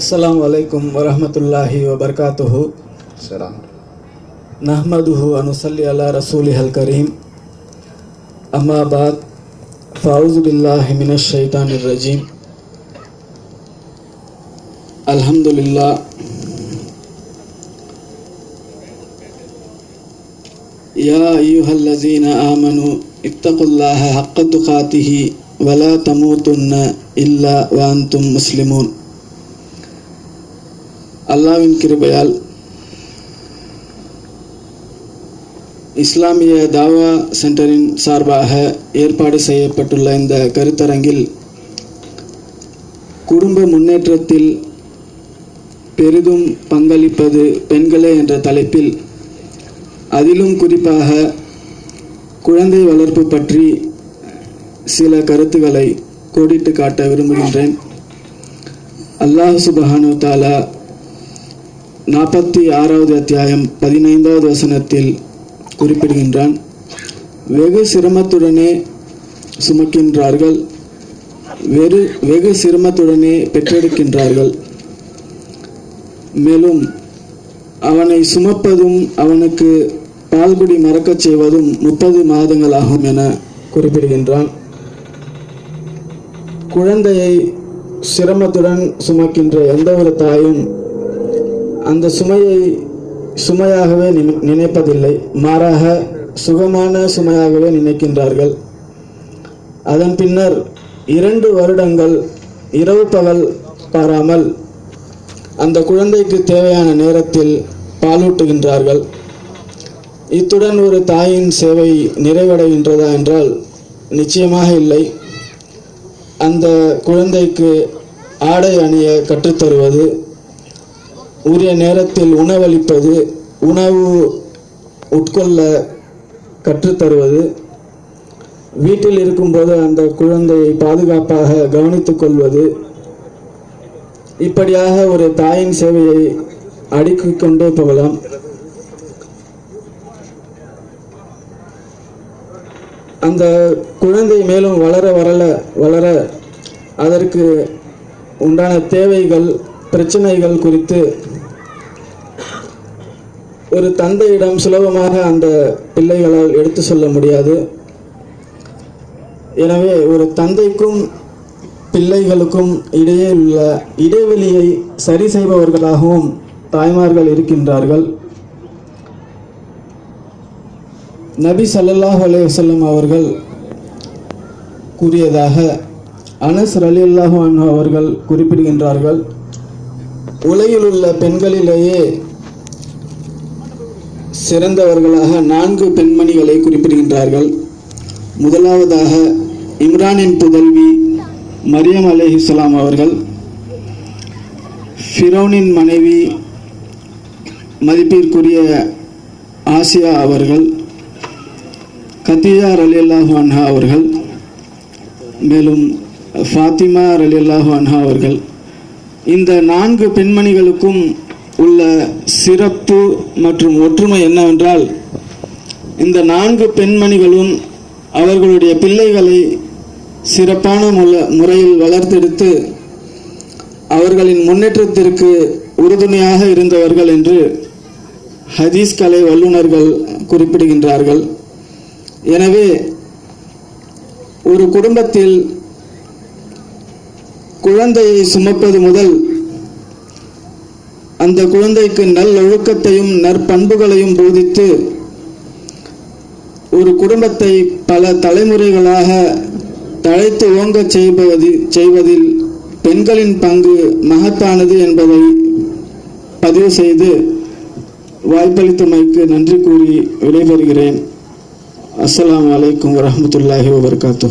السلام عليكم ورحمة الله وبركاته سلام نحمده ونصلي على رسوله الكريم أما بعد فأعوذ بالله من الشيطان الرجيم الحمد لله يا أيها الذين آمنوا اتقوا الله حق تقاته ولا تموتن إلا وأنتم مسلمون அல்லாவின் கிருபையால் இஸ்லாமிய தாவா சென்டரின் சார்பாக ஏற்பாடு செய்யப்பட்டுள்ள இந்த கருத்தரங்கில் குடும்ப முன்னேற்றத்தில் பெரிதும் பங்களிப்பது பெண்களே என்ற தலைப்பில் அதிலும் குறிப்பாக குழந்தை வளர்ப்பு பற்றி சில கருத்துக்களை கோடிட்டு காட்ட விரும்புகின்றேன். அல்லாஹ் சுபஹானு தாலா நாற்பத்தி ஆறாவது அத்தியாயம் பதினைந்தாவது வசனத்தில் குறிப்பிடுகின்றான். வெகு சிரமத்துடனே சுமக்கின்றார்கள். வெறு வெகு சிரமத்துடனே பெற்றெடுக்கின்றார்கள். மேலும் அவனை சுமப்பதும் அவனுக்கு பால்குடி மறக்கச் செய்வதும் முப்பது மாதங்களாகும் என குறிப்பிடுகின்றான். குழந்தையை சிரமத்துடன் சுமக்கின்ற எந்த ஒரு தாயும் அந்த சுமையை சுமையாகவே நினை- நினைப்பதில்லை. மாறாக சுகமான சுமையாகவே நினைக்கின்றார்கள். அதன் பின்னர் இரண்டு வருடங்கள் இரவு பகல் பாராமல் அந்த குழந்தைக்கு தேவையான நேரத்தில் பாலூட்டுகின்றார்கள். இத்துடன் ஒரு தாயின் சேவை நிறைவடைகின்றதா என்றால் நிச்சயமாக இல்லை. அந்த குழந்தைக்கு ஆடை அணிய கற்றுத்தருவது உரிய நேரத்தில் உணவளிப்பது உணவு உட்கொள்ள கற்றுத்தருவது வீட்டில் இருக்கும்போது அந்த குழந்தையை பாதுகாப்பாக கவனித்துக் கொள்வது. இப்படியாக ஒரு தாயின் சேவையை அடுக்கிக் கொண்டே போகலாம். அந்த குழந்தை மேலும் வளர வரல வளர அதற்கு உண்டான தேவைகள் பிரச்சனைகள் குறித்து ஒரு தந்தையிடம் சுலபமாக அந்த பிள்ளைகளால் எடுத்து சொல்ல முடியாது. எனவே ஒரு தந்தைக்கும் பிள்ளைகளுக்கும் இடையே உள்ள இடைவெளியை சரி செய்பவர்களாகவும் தாய்மார்கள் இருக்கின்றார்கள். நபி சல்லாஹ் அலைஹி அவர்கள் கூறியதாக அனஸ் ரலியல்லாஹு அன்ஹு அவர்கள் குறிப்பிடுகின்றார்கள் உலகில் உள்ள பெண்களிலேயே சிறந்தவர்களாக நான்கு பெண்மணிகளை குறிப்பிடுகின்றார்கள். முதலாவதாக இம்ரானின் புதல்வி மரியம் அலைஹிஸ்ஸலாம் அவர்கள். ஃபிரோனின் மனைவி மதிப்பிற்குரிய ஆசியா அவர்கள். கத்தியா ரலியல்லாஹு அன்ஹா அவர்கள். மேலும் ஃபாத்திமா ரலியல்லாஹு அன்ஹா அவர்கள். இந்த நான்கு பெண்மணிகளுக்கும் உள்ள சிறப்பு மற்றும் ஒற்றுமை என்னவென்றால் இந்த நான்கு பெண்மணிகளும் அவர்களுடைய பிள்ளைகளை சிறப்பான முல- முறையில் வளர்த்தெடுத்து அவர்களின் முன்னேற்றத்திற்கு உறுதுணையாக இருந்தவர்கள் என்று ஹதீஸ் கலை வல்லுநர்கள் குறிப்பிடுகின்றார்கள். எனவே ஒரு குடும்பத்தில் குழந்தையை சுமப்பது முதல் அந்த குழந்தைக்கு நல்லொழுக்கத்தையும் நற்பண்புகளையும் போதித்து ஒரு குடும்பத்தை பல தலைமுறைகளாக தழைத்து ஓங்கச் செய்வது செய்வதில் பெண்களின் பங்கு மகத்தானது என்பதை பதிவு செய்து வாய்ப்பளித்தமைக்கு நன்றி கூறி விடைபெறுகிறேன். அஸ்லாம் அலைக்கும் வரமத்துல்லாஹி வபர்காத்தூ